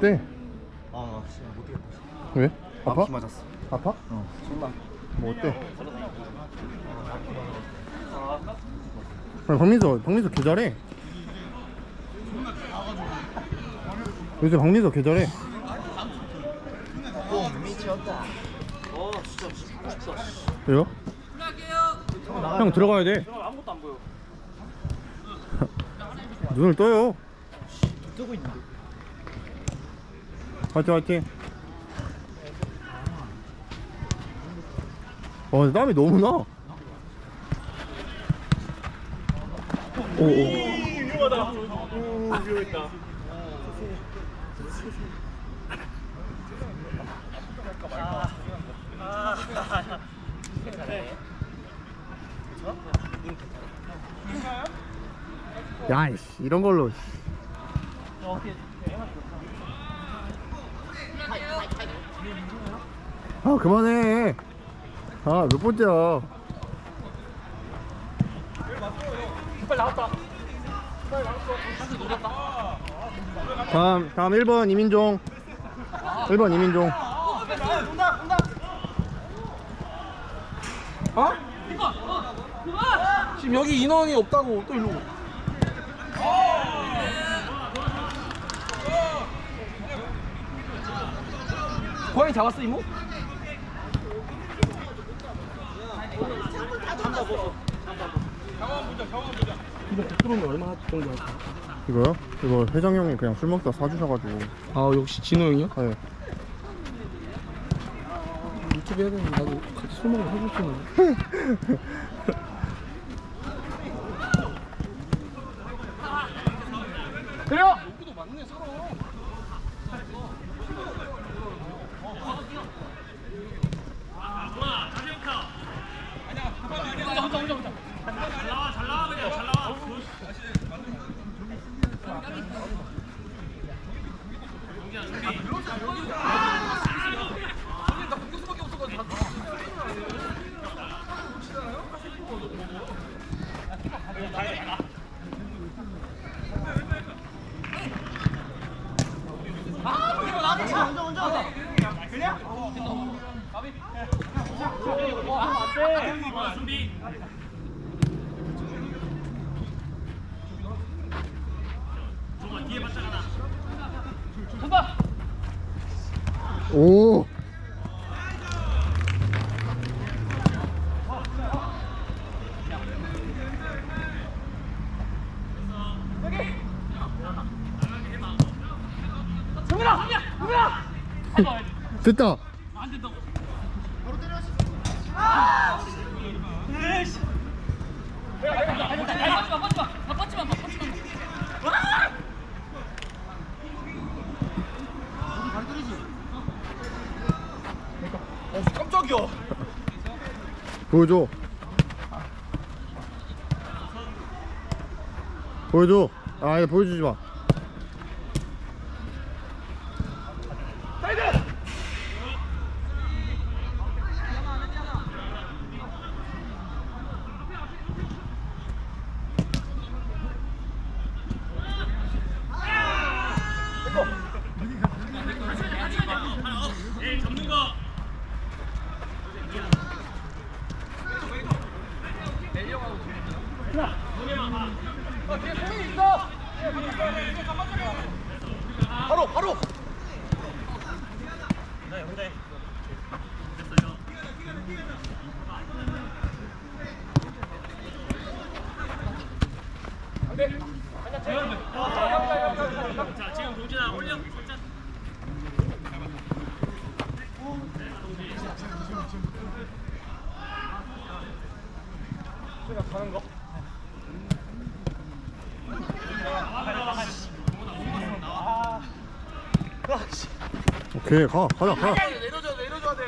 네. 아 진짜 못 뛰겠다 왜? 아파? 비 맞았어 아파? 어 정말 뭐 어때? 아니, 박민서, 박민서 개 잘해. 요새 박민서 개 잘해. 오 미쳤다 왜요? 형 들어가야 돼. 아무것도 안 보여. 눈을 떠요. 뜨고 있는데 화이팅 화이팅. 어 땀이 너무 나. 오, 오. 위험하다. 오, 위험했다. 야, 이씨, 이런 걸로. 씨. 그만해. 아, 몇 번째야. 다음, 다음 1번 이민종. 1번 이민종. 어? 지금 여기 인원이 없다고 또 일로. 고양이 잡았어 이모? 이거 100%면 얼마 정도 할까? 이거요? 이거 회장 형이 그냥 술 먹다 사주셔가지고. 아 역시 진호 형이요? 네. 유튜브 해야 되는데 나도 같이 술 먹으면 해줄 줄 알았네 그래요! 여기도 맞네 서로 오. 됐다. 깜짝이야 보여줘. 보여줘. 아, 이거 보여주지 마. 바로 바로. 살짝 오 케이, 가, 가자, 가. 내려줘야 돼 내려줘야 돼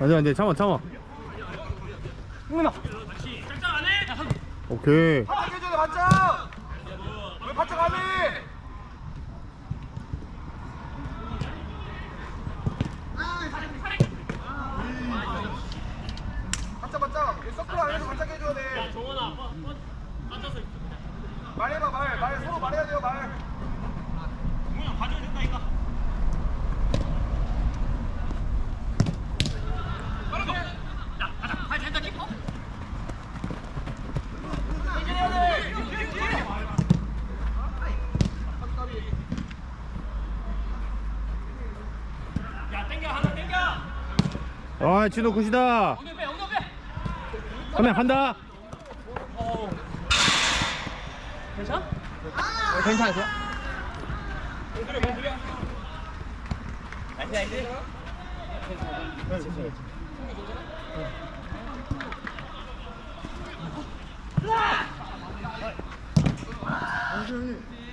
아니야, 안 돼. 참아, 참아. 흥민아 오케이 바짝 왜 바짝 안해 바짝 바짝 서클 안에서 바짝 해줘야 돼 정원아 빠- 빠- 빠져서 있어. 말해봐 말, 말 서로 말해야 돼요 말 동훈아 봐줘야 된다니까 빠르고 야 가자 발 잘다 끼고 야 땡겨 하나 땡겨 아, 진호 굿이다. 엉덩이 빼 엉덩이 빼 하면 간다. 괜찮아? 괜찮으세요?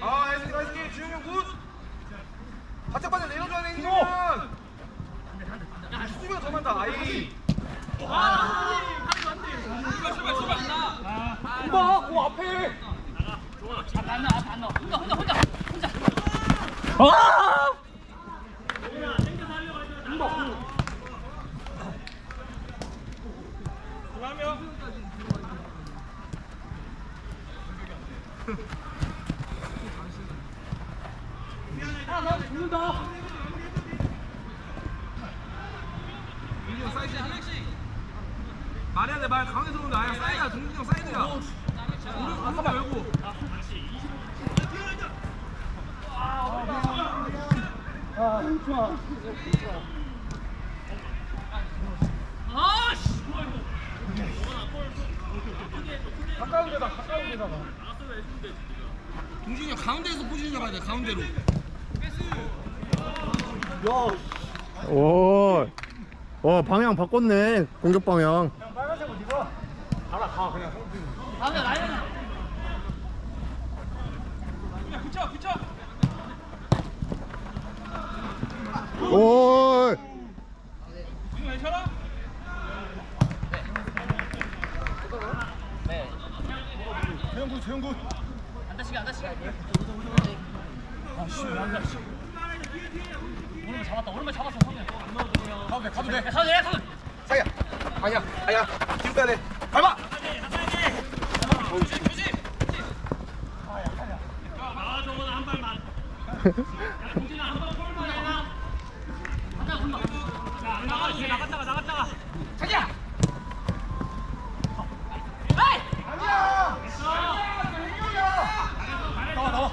아 나이스 나이스 지훈이 형굿 바짝 바짝 내려줘야 돼 이제는 수비가 더 많다 아이 그 앞에 안나 안나 혼자 혼자 혼자 혼자 아! 말해야 돼말 강에서 오는데 아야 사이드야 동준이 형 사이드야 오른쪽 한 번만 열고 아씨 가까운 데다 가까운 데다가 동준이 형 가운데에서 포지션 잡아야 돼 가운데로 오. 와, 방향 바꿨네. 공격 방향. 빨간색으로 니가 알아 가 그냥 가운데 라인 오. 재영굿 재영굿 안 다치게 안 다치게 아씨 안다 오른발 잡았다 오른발 잡았어 성현 가도 돼 가도 돼. 야 성현 야 성현 사이야. 아니야 아니야. 뒤로 빼야 돼. 밟아! 아 정원아 한 발만 야 동진아 한발 폴만 해라 가자 온다 야안 나가 뒤에 나갔다가 나갔다가 자기야 에이 아니야 나와 나와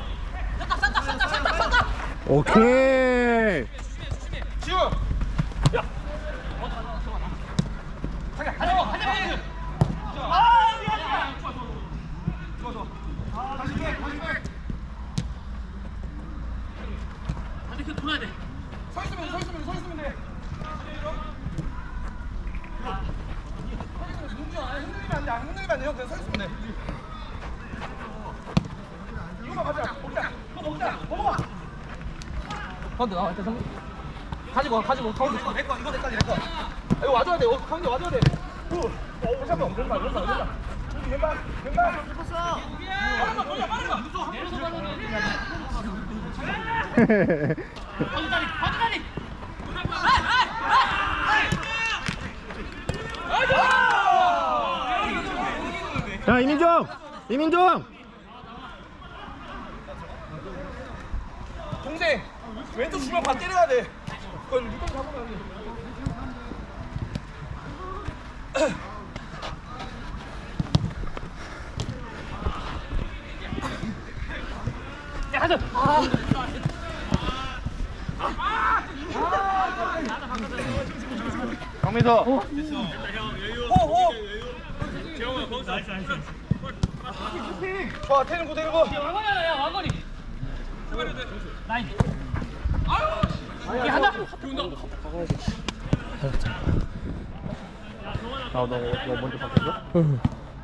쐈다 쐈다 쐈다 쐈다 쐈다 오케이. 아그 그냥 서 있으면 돼 이거만 가자 먹자 이거 먹자 먹어봐 가운데 나와 일단 성 가지고 와 가지고 가운데. 이거 내거 이거 내까지 내거. 이거 와줘야 돼. 어, 가운데 와줘야 돼. 오, 어, 잠깐 왼발 왼발 왼발. 왼발. 왼발 빠른 거 돌려 빠른 거 내려서 가자 바지 다리 바지 다리 자, 이민정. 이민정. 동생 왼쪽 주면 바 때려야 돼. 그걸 무덤 잡으면 안 돼 야 하자 강민서. 호호. 좋아 태는 고 태는 고 하나 야 왕거리 라 인야 하자 아, 너, 너 먼저 바뀌었어?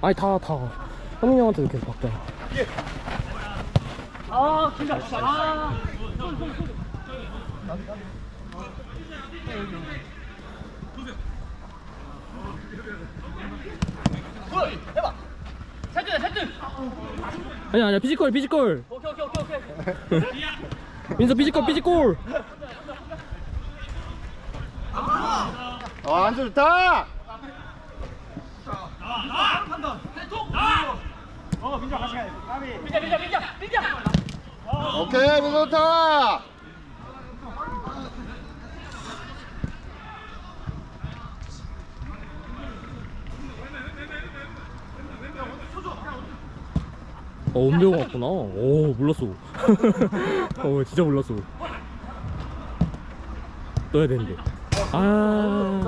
아니 다다. 현민이 형한테도 계속 바뀌어 아 긴장 아. 굿 해봐 살짝 살짝 아니야 아니야. 피지컬 피지컬. 오케이 오케이 오케이 오케이 민서 피지컬 피지컬 아 한수 좋다. 민자 민자 민자 민자 오케이 민수 좋다. 어 은배우 같구나. 오 몰랐어 어 진짜 몰랐어. 떠야 되는데. 아.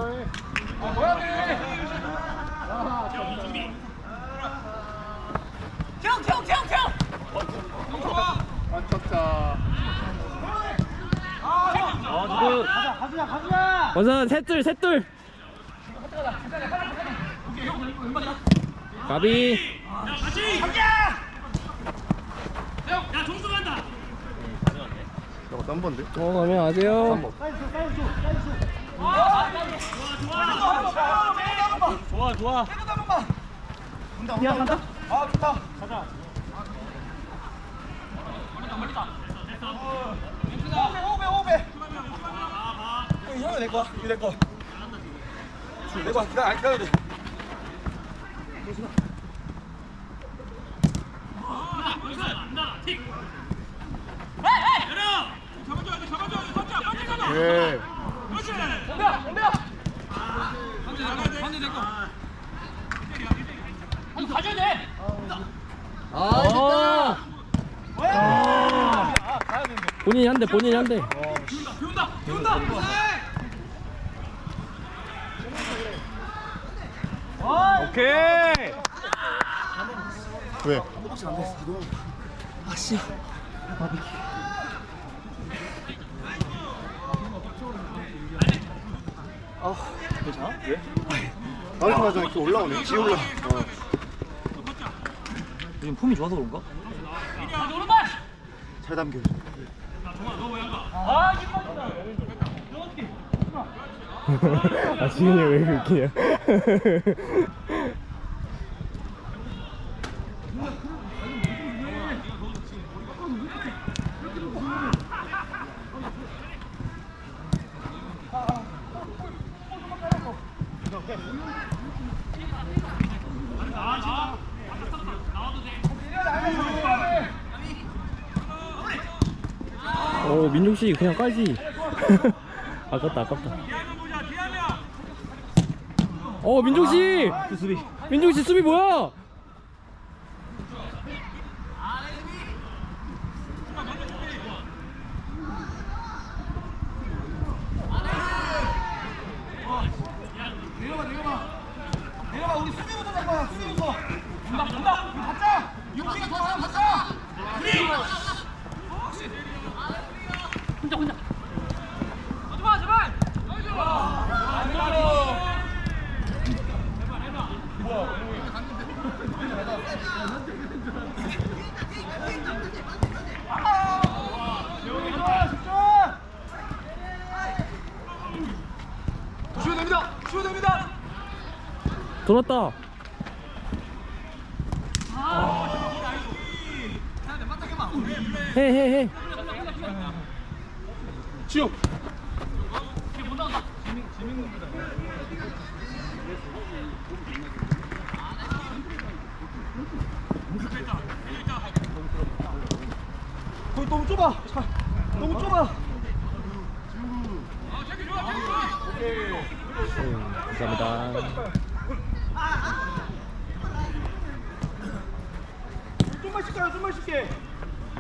원선 셋둘 셋둘. 가비 야 종수 간다 저거 딴 번데 어 가면 아세요 좋아 좋아 아 좋다 가자 형이 내 거야 이거 내 거. 내 거야 기다려 안 기다려 이거 가져야 돼아 본인이 한대 본인이 한대 오케이 왜? 나이스 맞아 이렇게 올라오네 지 올라 지금 폼이 좋아서 그런가? 잘 담겨 아아 지은이 왜 이렇게 웃기냐 오 민종 씨 그냥 깔지. 아깝다 아깝다. 어 민종 씨. 수비. 민종 씨 수비 뭐야? 내려가 우리 수비부터 잡아 수비부터 간다 간다 가자 용기가 더 나가 가자 혼자 혼자. 제발! 돌았다. 해. 지우 거기 너무 좁아. 자, 너무 좁아. 음, 감사합니다. 좀만 쉴까요 좀만 쉴게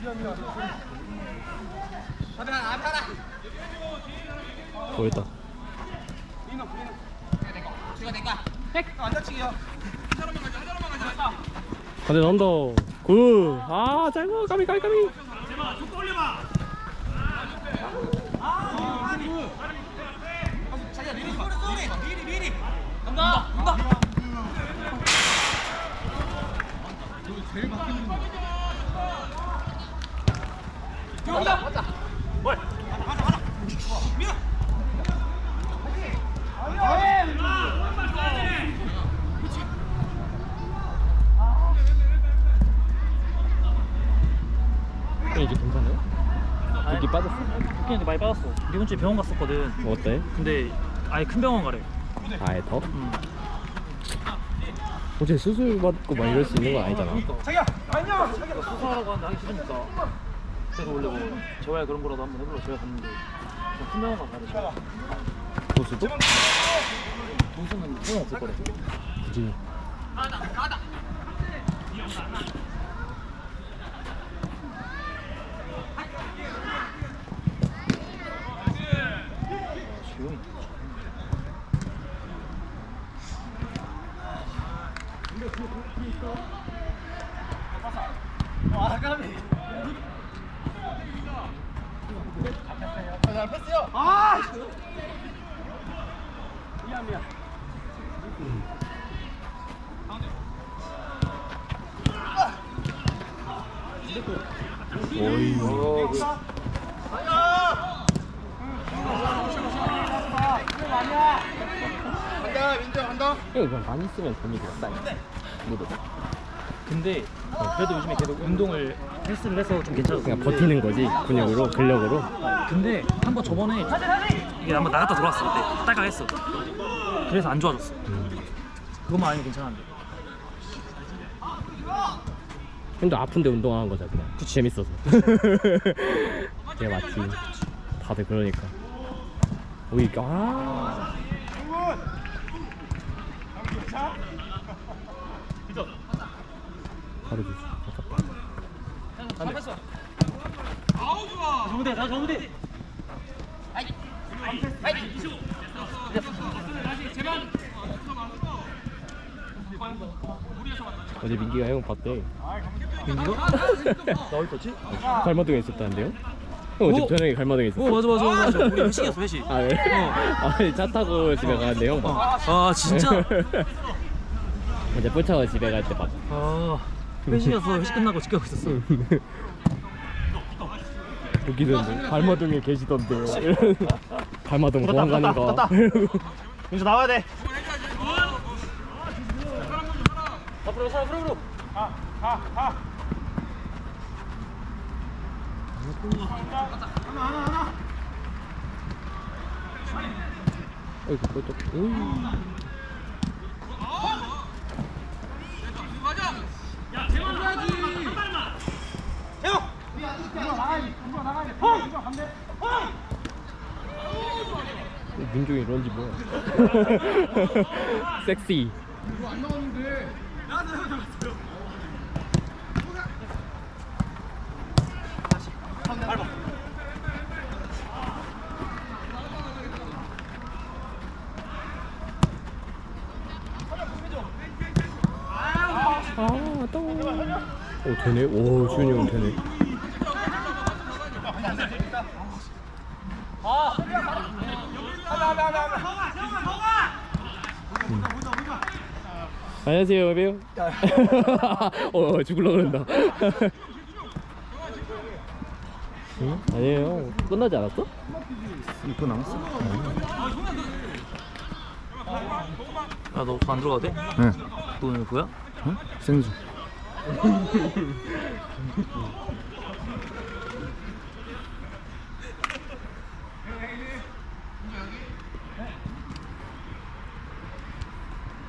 가자 반대 나온다 굿아 짧아 까미 까미 까미 이제 괜찮아요? 여기 빠졌어 그냥 많이 빠졌어. 이번 주에 병원 갔었거든. 뭐 어때? 근데 아예 큰 병원 가래. 아예 더? 음. 어제 수술 받고 막 이럴 수 있는 건 아니잖아 자기야 안녕 자기야 수술하라고 하는데 하기 싫으니까. 그래서 원래 뭐 재활 그런 거라도 한번 해보려고 제가 갔는데 그냥 큰 병원 가서 하래. 보수도? 돈수는 소용없을 거래. 굳이 오이 간다 민정 간다 그냥 많이 쓰면 돈이 들었다 무도 근데 어, 그래도 요즘에 계속 운동을 헬스를 해서 좀 괜찮았어. 그냥 버티는 거지 근육으로 근력으로 근데 한 번 저번에 이게 한번 나갔다 들어왔을 때 딸깍 했어. 그래서 안 좋아졌어. 그것만 아니면 괜찮은데. 근데 아픈데 운동하는 거잖아 그냥 재밌어서 그게 맞지 다들 그러니까 오이 아 바로 주지 아깝다 정무대, 자 정무대. 어제 민기가 형 봤대 민기가? 나 어디 있었지? 갈마동에 있었다는데요? 형 어제 오! 저녁에 갈마동에 있었어 어 맞아 맞아 맞아. 우리 회식이었어 회식. 아 왜? 아니 차 타고 집에 가는데 형 봐. 아 진짜? 어제 뿔차고 집에 갈 때 봤어 아 회식이었어 회식 끝나고 집 가고 있었어. 웃기던데. 갈마동에 계시던데요 붙었다, 보안관인가 민정 나와야 돼. 앞으로 서 앞으로. 어이구 꼴떡 오이 민종이 런지 뭐야? 섹시. 아, 또. 오, 되네. 오, 주현이 형 되네. 음. 안녕하세요, 여배우. 어, 죽을라 그런다. 응? 아니에요. 끝나지 않았어? 2분 남았어 야 너 안 들어가도 돼? 네 너 오늘 뭐야? 응? 생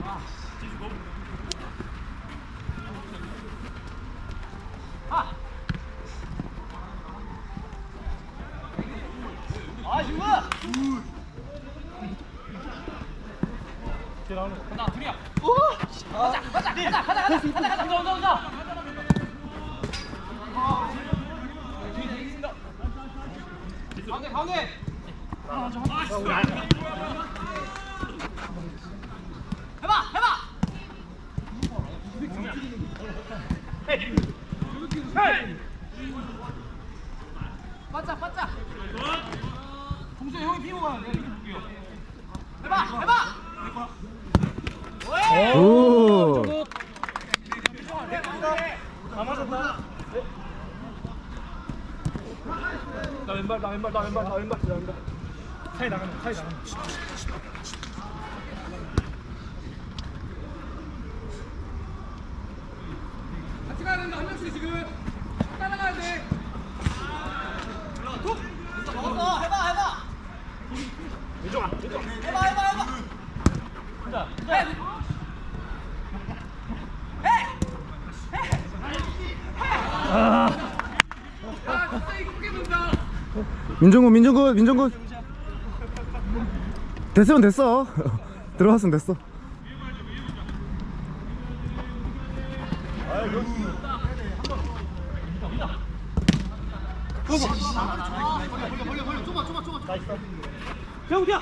아, 진짜 죽어. 다 맞았다. 나 왼발 나 왼발 나 왼발 나 왼발 나 왼발. 사이 나가는 사이 나가는. 같이 가야 된다 한 명씩 지금 따라가야 돼. 먹었어 해봐 해봐. 왼쪽 안 왼쪽. 해봐 해봐 해봐. 자, 자. 민정군 민정군 민정군. 됐으면 됐어. 들어갔으면 됐어. 병우야.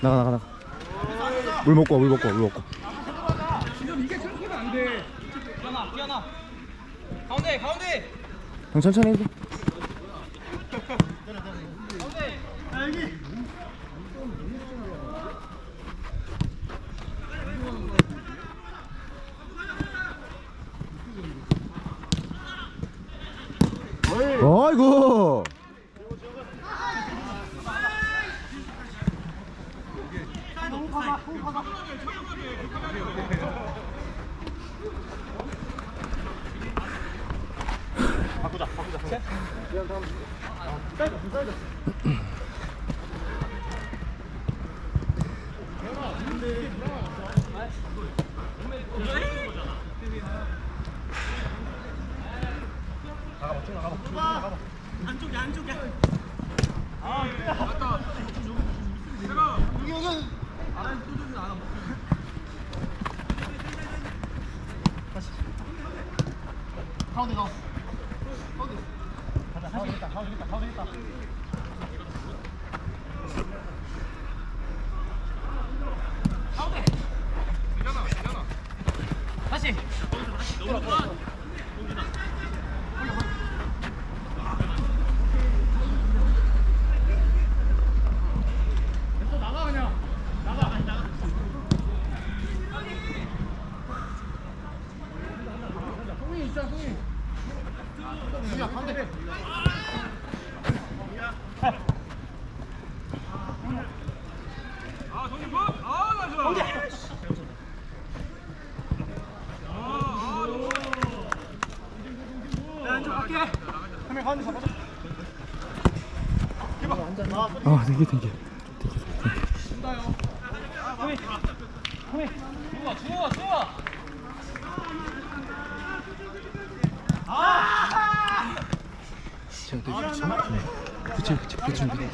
나가 나가. 물 먹고 와, 물 먹고 와, 물 먹고. 가운데 가운데. 형 천천히 해. 아이 고. 아 되게 되게. 주워 주워. 그치 그치 그치. 가비